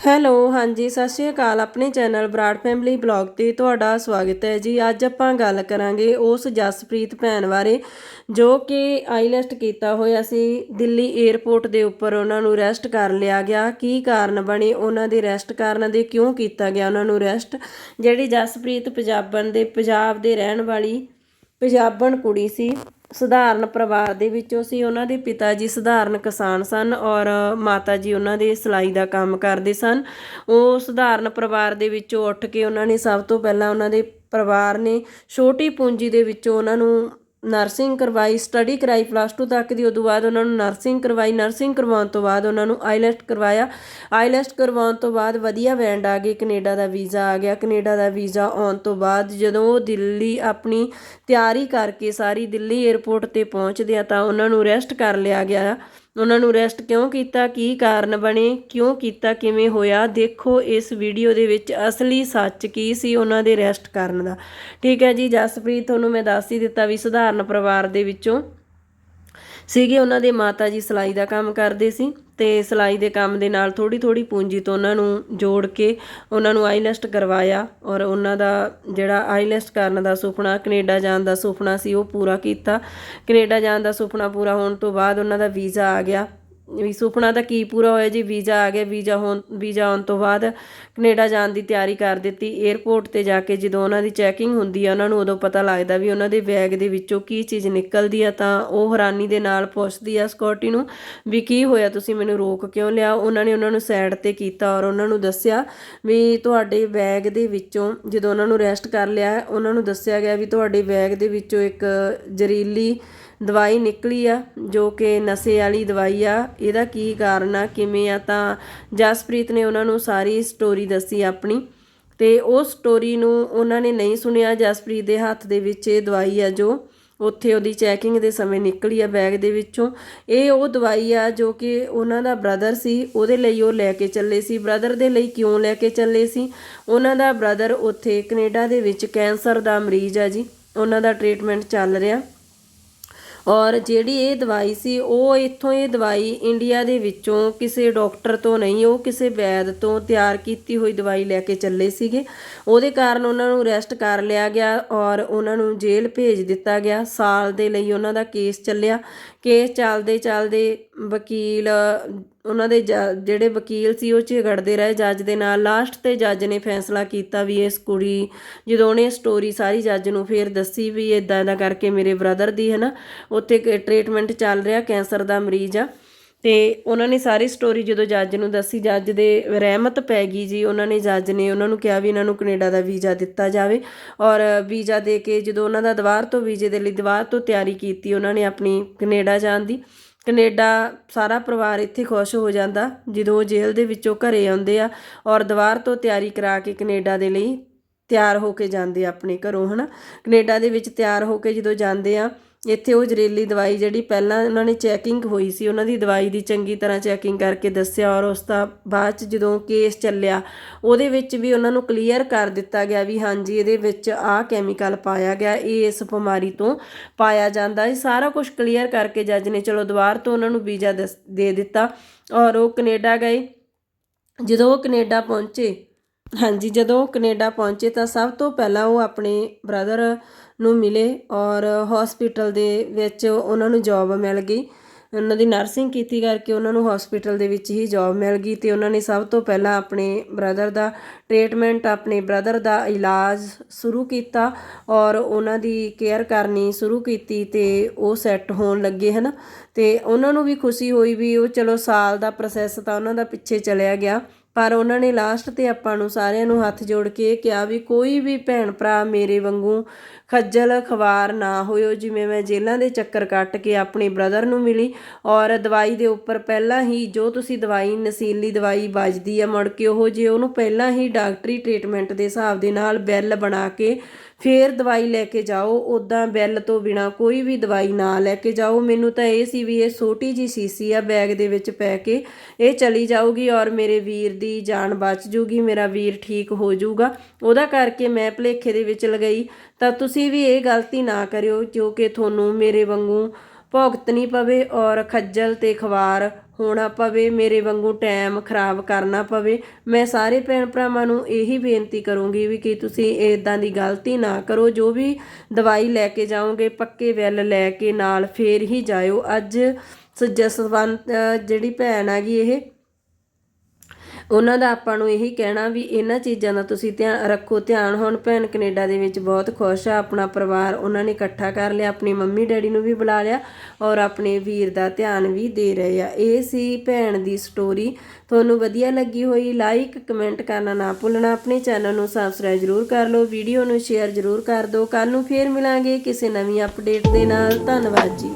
Hello, ਹਾਂਜੀ, ਸਤਿ ਸ਼੍ਰੀ ਅਕਾਲ। ਆਪਣੇ ਚੈਨਲ ਬਰਾੜ ਫੈਮਿਲੀ ਬਲੌਗ ਤੇ ਤੁਹਾਡਾ ਸਵਾਗਤ ਹੈ ਜੀ। ਅੱਜ ਆਪਾਂ ਗੱਲ ਕਰਾਂਗੇ ਉਸ ਜਸਪ੍ਰੀਤ ਭੈਣ ਬਾਰੇ, ਜੋ ਕਿ ਆਈਲੈਸਟ ਕੀਤਾ ਹੋਇਆ ਸੀ। ਦਿੱਲੀ 에ਅਰਪੋਰਟ ਦੇ ਉੱਪਰ ਉਹਨਾਂ ਨੂੰ ਰੈਸਟ ਕਰ ਲਿਆ ਗਿਆ। ਕੀ ਕਾਰਨ ਬਣੇ? ਉਹਨਾਂ ਦੇ ਰੈਸਟ ਕਰਨ ਦੇ ਕਿਉਂ ਕੀਤਾ ਗਿਆ? ਉਹਨਾਂ ਨੂੰ ਰੈਸਟ, ਜਿਹੜੀ ਜਸਪ੍ਰੀਤ ਪੰਜਾਬਣ ਦੇ, ਪੰਜਾਬ ਦੇ ਰਹਿਣ ਵਾਲੀ ਪੰਜਾਬਣ ਕੁੜੀ ਸੀ। ਸਧਾਰਨ ਪਰਿਵਾਰ ਦੇ ਵਿੱਚੋਂ ਸੀ, ਉਹਨਾਂ ਦੇ ਪਿਤਾ ਜੀ ਸਧਾਰਨ ਕਿਸਾਨ ਸਨ ਔਰ ਮਾਤਾ ਜੀ ਉਹਨਾਂ ਦੇ ਸਿਲਾਈ ਦਾ ਕੰਮ ਕਰਦੇ ਸਨ। ਉਹ ਸਧਾਰਨ ਪਰਿਵਾਰ ਦੇ ਵਿੱਚੋਂ ਉੱਠ ਕੇ ਉਹਨਾਂ ਨੇ ਸਭ ਤੋਂ ਪਹਿਲਾਂ ਉਹਨਾਂ ਦੇ ਪਰਿਵਾਰ ਨੇ ਛੋਟੀ ਪੂੰਜੀ ਦੇ ਵਿੱਚੋਂ ਉਹਨਾਂ ਨੂੰ ਨਰਸਿੰਗ ਕਰਵਾਈ, ਸਟੱਡੀ ਕਰਾਈ, ਪਲੱਸ 2 ਤੱਕ ਦੀ, ਉਦੋਂ ਬਾਅਦ ਉਹਨਾਂ ਨੂੰ ਨਰਸਿੰਗ ਕਰਵਾਈ। ਨਰਸਿੰਗ ਕਰਵਾਉਣ ਤੋਂ ਬਾਅਦ ਉਹਨਾਂ ਨੂੰ ਆਈਲੈਸਟ ਕਰਵਾਇਆ। ਆਈਲੈਸਟ ਕਰਵਾਉਣ ਤੋਂ ਬਾਅਦ ਵਧੀਆ ਬੈਂਡ ਆ ਗਏ, ਕੈਨੇਡਾ ਦਾ ਵੀਜ਼ਾ ਆ ਗਿਆ। ਕੈਨੇਡਾ ਦਾ ਵੀਜ਼ਾ ਆਉਣ ਤੋਂ ਬਾਅਦ ਜਦੋਂ ਉਹ ਦਿੱਲੀ ਆਪਣੀ ਤਿਆਰੀ ਕਰਕੇ ਸਾਰੀ ਦਿੱਲੀ 에ਅਰਪੋਰਟ ਤੇ ਪਹੁੰਚਦੇ ਆ ਤਾਂ ਉਹਨਾਂ ਨੂੰ ਰੈਸਟ ਕਰ ਲਿਆ ਗਿਆ। ਉਹਨਾਂ ਨੂੰ ਅਰੈਸਟ ਕਿਉਂ ਕੀਤਾ, ਕੀ ਕਾਰਨ ਬਣੇ, ਕਿਉਂ ਕੀਤਾ, ਕਿਵੇਂ ਹੋਇਆ? ਦੇਖੋ, ਇਸ ਵੀਡੀਓ ਦੇ ਵਿੱਚ ਅਸਲੀ ਸੱਚ ਕੀ ਸੀ ਉਹਨਾਂ ਦੇ ਅਰੈਸਟ ਕਰਨ ਦਾ। ਠੀਕ ਹੈ ਜੀ, ਜਸਪ੍ਰੀਤ, ਤੁਹਾਨੂੰ ਮੈਂ ਦੱਸ ਹੀ ਦਿੱਤਾ ਵੀ ਸਧਾਰਨ ਪਰਿਵਾਰ ਦੇ ਵਿੱਚੋਂ ਸੀਗੇ ਉਹਨਾਂ ਦੇ ਮਾਤਾ ਜੀ ਸਿਲਾਈ ਦਾ ਕੰਮ ਕਰਦੇ ਸੀ ਤੇ ਸਿਲਾਈ ਦੇ ਕੰਮ ਦੇ ਨਾਲ ਥੋੜੀ ਥੋੜੀ ਪੂੰਜੀ ਤੋਂ ਉਹਨਾਂ ਨੂੰ ਜੋੜ ਕੇ ਉਹਨਾਂ ਨੂੰ ਆਈਲੈਸਟ ਕਰਵਾਇਆ ਔਰ ਉਹਨਾਂ ਦਾ ਜਿਹੜਾ ਆਈਲੈਸਟ ਕਰਨ ਦਾ ਸੁਪਨਾ, ਕੈਨੇਡਾ ਜਾਣ ਦਾ ਸੁਪਨਾ ਸੀ, ਉਹ ਪੂਰਾ ਕੀਤਾ। ਕੈਨੇਡਾ ਜਾਣ ਦਾ ਸੁਪਨਾ ਪੂਰਾ ਹੋਣ ਤੋਂ ਬਾਅਦ ਉਹਨਾਂ ਦਾ ਵੀਜ਼ਾ ਆ ਗਿਆ। ਵੀ ਸੁਪਨਾ ਤਾਂ ਕੀ ਪੂਰਾ ਹੋਇਆ ਜੀ, ਵੀਜ਼ਾ ਆ ਗਿਆ, ਵੀਜ਼ਾ ਹੋਣ, ਵੀਜ਼ਾ ਆਉਣ ਤੋਂ ਬਾਅਦ ਕੈਨੇਡਾ ਜਾਣ ਦੀ ਤਿਆਰੀ ਕਰ ਦਿੱਤੀ। 에ਅਰਪੋਰਟ ਤੇ ਜਾ ਕੇ ਜਦੋਂ ਉਹਨਾਂ ਦੀ ਚੈਕਿੰਗ ਹੁੰਦੀ ਆ, ਉਹਨਾਂ ਨੂੰ ਉਦੋਂ ਪਤਾ ਲੱਗਦਾ ਵੀ ਉਹਨਾਂ ਦੇ ਬੈਗ ਦੇ ਵਿੱਚੋਂ ਕੀ ਚੀਜ਼ ਨਿਕਲਦੀ ਆ, ਤਾਂ ਉਹ ਹੈਰਾਨੀ ਦੇ ਨਾਲ ਪੁੱਛਦੀ ਆ ਸਕਿਉਰਟੀ ਨੂੰ ਵੀ ਕੀ ਹੋਇਆ, ਤੁਸੀਂ ਮੈਨੂੰ ਰੋਕ ਕਿਉਂ ਲਿਆ? ਉਹਨਾਂ ਨੇ ਉਹਨਾਂ ਨੂੰ ਸਾਈਡ ਤੇ ਕੀਤਾ ਔਰ ਉਹਨਾਂ ਨੂੰ ਦੱਸਿਆ ਵੀ ਤੁਹਾਡੇ ਬੈਗ ਦੇ ਵਿੱਚੋਂ ਜਦੋਂ ਉਹਨਾਂ ਨੂੰ ਅਰੈਸਟ ਕਰ ਲਿਆ, ਉਹਨਾਂ ਨੂੰ ਦੱਸਿਆ ਗਿਆ ਵੀ ਤੁਹਾਡੇ ਬੈਗ ਦੇ ਵਿੱਚੋਂ ਇੱਕ ਜ਼ਰੀਲੀ ਦਵਾਈ ਨਿਕਲੀ ਆ, ਜੋ ਕਿ ਨਸ਼ੇ ਵਾਲੀ ਦਵਾਈ ਆ। ਇਹਦਾ ਕੀ ਕਾਰਨ ਆ, ਕਿਵੇਂ ਆ? ਤਾਂ ਜਸਪ੍ਰੀਤ ਨੇ ਉਹਨਾਂ ਨੂੰ ਸਾਰੀ ਸਟੋਰੀ ਦੱਸੀ ਆਪਣੀ ਤੇ ਉਹ ਸਟੋਰੀ ਨੂੰ ਉਹਨਾਂ ਨੇ ਨਹੀਂ ਸੁਣਿਆ। ਜਸਪ੍ਰੀਤ ਦੇ ਹੱਥ ਦੇ ਵਿੱਚ ਇਹ ਦਵਾਈ ਆ, ਜੋ ਉੱਥੇ ਉਹਦੀ ਚੈਕਿੰਗ ਦੇ ਸਮੇਂ ਨਿਕਲੀ ਆ ਬੈਗ ਦੇ ਵਿੱਚੋਂ। ਇਹ ਉਹ ਦਵਾਈ ਆ, ਜੋ ਕਿ ਉਹਨਾਂ ਦਾ ਬ੍ਰਦਰ ਸੀ, ਉਹਦੇ ਲਈ ਉਹ ਲੈ ਕੇ ਚੱਲੇ ਸੀ। ਬ੍ਰਦਰ ਦੇ ਲਈ ਕਿਉਂ ਲੈ ਕੇ ਚੱਲੇ ਸੀ? ਉਹਨਾਂ ਦਾ ਬ੍ਰਦਰ ਉੱਥੇ ਕੈਨੇਡਾ ਦੇ ਵਿੱਚ ਕੈਂਸਰ ਦਾ ਮਰੀਜ਼ ਆ ਜੀ। ਉਹਨਾਂ ਦਾ ਟ੍ਰੀਟਮੈਂਟ ਚੱਲ ਰਿਹਾ। ਔਰ ਜਿਹੜੀ ਇਹ ਦਵਾਈ ਸੀ, ਉਹ ਇੱਥੋਂ ਇਹ ਦਵਾਈ ਇੰਡੀਆ ਦੇ ਵਿੱਚੋਂ ਕਿਸੇ ਡਾਕਟਰ ਤੋਂ ਨਹੀਂ, ਉਹ ਕਿਸੇ ਵੈਦ ਤੋਂ ਤਿਆਰ ਕੀਤੀ ਹੋਈ ਦਵਾਈ ਲੈ ਕੇ ਚੱਲੇ ਸੀਗੇ। ਉਹਦੇ ਕਾਰਨ ਉਹਨਾਂ ਨੂੰ ਅਰੈਸਟ ਕਰ ਲਿਆ ਗਿਆ ਔਰ ਉਹਨਾਂ ਨੂੰ ਜੇਲ੍ਹ ਭੇਜ ਦਿੱਤਾ ਗਿਆ। ਸਾਲ ਦੇ ਲਈ ਉਹਨਾਂ ਦਾ ਕੇਸ ਚੱਲਿਆ। ਕੇਸ ਚੱਲਦੇ ਚੱਲਦੇ ਵਕੀਲ, ਉਹਨਾਂ ਦੇ ਜਿਹੜੇ ਵਕੀਲ ਸੀ ਉਹ ਝਗੜਦੇ ਰਹੇ। ਜੱਜ ਦੇ ਨਾਲ ਲਾਸਟ ਤੇ ਜੱਜ ਨੇ ਫੈਸਲਾ ਕੀਤਾ ਵੀ ਇਸ ਕੁੜੀ, ਜਦੋਂ ਉਹਨੇ ਸਟੋਰੀ ਸਾਰੀ ਜੱਜ ਨੂੰ ਫੇਰ ਦੱਸੀ ਵੀ ਇਦਾਂ ਦਾ ਕਰਕੇ ਮੇਰੇ ਬ੍ਰਦਰ ਦੀ ਹੈ ਨਾ ਉੱਥੇ ਟ੍ਰੀਟਮੈਂਟ ਚੱਲ ਰਿਹਾ ਕੈਂਸਰ ਦਾ ਮਰੀਜ਼ ਆ। ਤੇ ਉਹਨਾਂ ਨੇ ਸਾਰੀ ਸਟੋਰੀ ਜਦੋਂ ਜੱਜ ਨੂੰ ਦੱਸੀ, ਜੱਜ ਦੇ ਰਹਿਮਤ ਪੈ ਗਈ ਜੀ। ਉਹਨਾਂ ਨੇ ਜੱਜ ਨੇ ਉਹਨਾਂ ਨੂੰ ਕਿਹਾ ਵੀ ਇਹਨਾਂ ਨੂੰ ਕੈਨੇਡਾ ਦਾ ਵੀਜ਼ਾ ਦਿੱਤਾ ਜਾਵੇ। ਔਰ ਵੀਜ਼ਾ ਦੇ ਕੇ ਜਦੋਂ ਉਹਨਾਂ ਦਾ ਦੁਬਾਰ ਤੋਂ, ਵੀਜ਼ੇ ਦੇ ਲਈ ਦੁਬਾਰ ਤੋਂ ਤਿਆਰੀ ਕੀਤੀ, ਉਹਨਾਂ ਨੇ ਆਪਣੀ ਕੈਨੇਡਾ ਜਾਣ ਦੀ। ਕੈਨੇਡਾ ਸਾਰਾ ਪਰਿਵਾਰ ਇੱਥੇ ਖੁਸ਼ ਹੋ ਜਾਂਦਾ, ਜਦੋਂ ਉਹ ਜੇਲ੍ਹ ਦੇ ਵਿੱਚੋਂ ਘਰੇ ਆਉਂਦੇ ਆ ਔਰ ਦੁਬਾਰ ਤੋਂ ਤਿਆਰੀ ਕਰਾ ਕੇ ਕੈਨੇਡਾ ਦੇ ਲਈ ਤਿਆਰ ਹੋ ਕੇ ਜਾਂਦੇ ਆਪਣੇ ਘਰੋਂ, ਹਨਾ। ਕੈਨੇਡਾ ਦੇ ਵਿੱਚ ਤਿਆਰ ਹੋ ਕੇ ਜਦੋਂ ਜਾਂਦੇ ਆ ਇੱਥੇ ਉਹ ਜ਼ਰੀਲੀ ਦਵਾਈ ਜਿਹੜੀ ਪਹਿਲਾਂ ਉਹਨਾਂ ਨੇ ਚੈਕਿੰਗ ਹੋਈ ਸੀ, ਉਹਨਾਂ ਦੀ ਦਵਾਈ ਦੀ ਚੰਗੀ ਤਰ੍ਹਾਂ ਚੈਕਿੰਗ ਕਰਕੇ ਦੱਸਿਆ ਔਰ ਉਸ ਦਾ ਬਾਅਦ ਚ ਜਦੋਂ ਕੇਸ ਚੱਲਿਆ, ਉਹਦੇ ਵਿੱਚ ਵੀ ਉਹਨਾਂ ਨੂੰ ਕਲੀਅਰ ਕਰ ਦਿੱਤਾ ਗਿਆ ਵੀ ਹਾਂਜੀ, ਇਹਦੇ ਵਿੱਚ ਆਹ ਕੈਮੀਕਲ ਪਾਇਆ ਗਿਆ, ਇਹ ਇਸ ਬਿਮਾਰੀ ਤੋਂ ਪਾਇਆ ਜਾਂਦਾ ਇਹ ਸਾਰਾ ਕੁਝ ਕਲੀਅਰ ਕਰਕੇ ਜੱਜ ਨੇ ਚਲੋ ਦੁਬਾਰ ਤੋਂ ਉਹਨਾਂ ਨੂੰ ਵੀਜ਼ਾ ਦੇ ਦਿੱਤਾ ਔਰ ਉਹ ਕੈਨੇਡਾ ਗਏ। ਜਦੋਂ ਉਹ ਕੈਨੇਡਾ ਪਹੁੰਚੇ ਹਾਂਜੀ, ਜਦੋਂ ਕੈਨੇਡਾ ਪਹੁੰਚੇ ਤਾਂ ਸਭ ਤੋਂ ਪਹਿਲਾਂ ਉਹ ਆਪਣੇ ਬ੍ਰਦਰ ਨੂੰ ਮਿਲੇ ਔਰ ਹਸਪੀਟਲ ਦੇ ਵਿੱਚ ਉਹਨਾਂ ਨੂੰ ਜੌਬ ਮਿਲ ਗਈ। ਉਹਨਾਂ ਦੀ ਨਰਸਿੰਗ ਕੀਤੀ ਕਰਕੇ ਉਹਨਾਂ ਨੂੰ ਹਸਪੀਟਲ ਦੇ ਵਿੱਚ ਹੀ ਜੌਬ ਮਿਲ ਗਈ ਤੇ ਉਹਨਾਂ ਨੇ ਸਭ ਤੋਂ ਪਹਿਲਾਂ ਆਪਣੇ ਬ੍ਰਦਰ ਦਾ ਟ੍ਰੀਟਮੈਂਟ ਆਪਣੇ ਬ੍ਰਦਰ ਦਾ ਇਲਾਜ ਸ਼ੁਰੂ ਕੀਤਾ ਔਰ ਉਹਨਾਂ ਦੀ ਕੇਅਰ ਕਰਨੀ ਸ਼ੁਰੂ ਕੀਤੀ ਤੇ ਉਹ ਸੈੱਟ ਹੋਣ ਲੱਗੇ, ਹਨ? ਤੇ ਉਹਨਾਂ ਨੂੰ ਵੀ ਖੁਸ਼ੀ ਹੋਈ ਵੀ ਉਹ ਚਲੋ ਸਾਲ ਦਾ ਪ੍ਰੋਸੈਸ ਤਾਂ ਉਹਨਾਂ ਦਾ ਪਿੱਛੇ ਚਲਿਆ ਗਿਆ। ਪਰ ਉਹਨਾਂ ਨੇ ਲਾਸਟ ਤੇ ਆਪਾਂ ਨੂੰ ਸਾਰਿਆਂ ਨੂੰ ਹੱਥ ਜੋੜ ਕੇ ਕਿਹਾ ਵੀ ਕੋਈ ਵੀ ਭੈਣ ਭਰਾ ਮੇਰੇ ਵਾਂਗੂ ਖੱਜਲ ਖਵਾਰ ਨਾ ਹੋਇਓ, ਜਿਵੇਂ ਮੈਂ ਜੇਲ੍ਹਾਂ ਦੇ ਚੱਕਰ ਕੱਟ ਕੇ ਆਪਣੇ ਬ੍ਰਦਰ ਨੂੰ ਮਿਲੀ ਔਰ ਦਵਾਈ ਦੇ ਉੱਪਰ ਪਹਿਲਾਂ ਹੀ ਜੋ ਤੁਸੀਂ ਦਵਾਈ, ਨਸੀਲੀ ਦਵਾਈ ਵੱਜਦੀ ਆ ਮੁੜ ਕੇ ਉਹ ਜੇ ਉਹਨੂੰ ਪਹਿਲਾਂ ਹੀ ਡਾਕਟਰੀ ਟ੍ਰੀਟਮੈਂਟ ਦੇ ਹਿਸਾਬ ਦੇ ਨਾਲ ਬਿੱਲ ਬਣਾ ਕੇ ਫੇਰ ਦਵਾਈ ਲੈ ਕੇ ਜਾਓ ਉਦਾਂ ਬਿੱਲ ਤੋਂ ਬਿਨਾ ਕੋਈ ਵੀ ਦਵਾਈ ਨਾ ਲੈ ਕੇ ਜਾਓ। ਮੈਨੂੰ ਤਾਂ ਇਹ ਸੀ ਵੀ ਇਹ ਛੋਟੀ ਜੀ ਸੀਸੀ ਆ, ਬੈਗ ਦੇ ਵਿੱਚ ਪੈ ਕੇ ਇਹ ਚਲੀ ਜਾਊਗੀ ਔਰ ਮੇਰੇ ਵੀਰ ਦੀ ਜਾਨ ਬਚ ਜੂਗੀ, ਮੇਰਾ ਵੀਰ ਠੀਕ ਹੋ ਜਾਊਗਾ ਉਹਦਾ ਕਰਕੇ ਮੈਂ ਭਲੇਖੇ ਦੇ ਵਿੱਚ ਲਗਾਈ। ਤਾਂ ਤੁਸੀਂ ਵੀ ਇਹ ਗਲਤੀ ਨਾ ਕਰਿਓ ਜੋ ਕਿ ਤੁਹਾਨੂੰ ਮੇਰੇ ਵਾਂਗੂ ਭੁਗਤਣੀ ਪਵੇ ਔਰ ਖੱਜਲ ਤੇ ਖਵਾਰ ਹੋਣਾ ਪਵੇ, ਮੇਰੇ ਵਾਂਗੂ ਟਾਈਮ ਖਰਾਬ ਕਰਨਾ ਪਵੇ, ਮੈਂ ਸਾਰੇ ਭੈਣ ਭਰਾਵਾਂ ਨੂੰ ਇਹੀ ਬੇਨਤੀ ਕਰੂੰਗੀ ਵੀ ਕਿ ਤੁਸੀਂ ਇਦਾਂ ਦੀ ਗਲਤੀ ਨਾ ਕਰੋ, ਜੋ ਵੀ ਦਵਾਈ ਲੈ ਕੇ ਜਾਓਗੇ, ਪੱਕੇ ਬਿੱਲ ਲੈ ਕੇ ਨਾਲ ਫੇਰ ਹੀ ਜਾਇਓ। ਅੱਜ ਜਸਵੰਤ ਜਿਹੜੀ ਭੈਣ ਹੈਗੀ ਇਹ ਉਹਨਾਂ ਦਾ ਆਪਾਂ ਨੂੰ ਇਹੀ ਕਹਿਣਾ ਵੀ ਇਹਨਾਂ ਚੀਜ਼ਾਂ ਦਾ ਤੁਸੀਂ ਧਿਆਨ ਰੱਖੋ ਧਿਆਨ। ਹੁਣ ਭੈਣ ਕੈਨੇਡਾ ਦੇ ਵਿੱਚ ਬਹੁਤ ਖੁਸ਼ ਆ, ਆਪਣਾ ਪਰਿਵਾਰ ਉਹਨਾਂ ਨੇ ਇਕੱਠਾ ਕਰ ਲਿਆ, ਆਪਣੀ ਮੰਮੀ ਡੈਡੀ ਨੂੰ ਵੀ ਬੁਲਾ ਲਿਆ ਔਰ ਆਪਣੇ ਵੀਰ ਦਾ ਧਿਆਨ ਵੀ ਦੇ ਰਹੇ ਆ। ਇਹ ਸੀ ਭੈਣ ਦੀ ਸਟੋਰੀ ਤੁਹਾਨੂੰ ਵਧੀਆ ਲੱਗੀ ਹੋਈ ਲਾਈਕ ਕਮੈਂਟ ਕਰਨਾ ਨਾ ਭੁੱਲਣਾ। ਆਪਣੇ ਚੈਨਲ ਨੂੰ ਸਬਸਕ੍ਰਾਈਬ ਜ਼ਰੂਰ ਕਰ ਲਓ ਵੀਡੀਓ ਨੂੰ ਸ਼ੇਅਰ ਜ਼ਰੂਰ ਕਰ ਦਿਓ। ਕੱਲ ਨੂੰ ਫੇਰ ਮਿਲਾਂਗੇ ਕਿਸੇ ਨਵੀਂ ਅਪਡੇਟ ਦੇ ਨਾਲ। ਧੰਨਵਾਦ ਜੀ।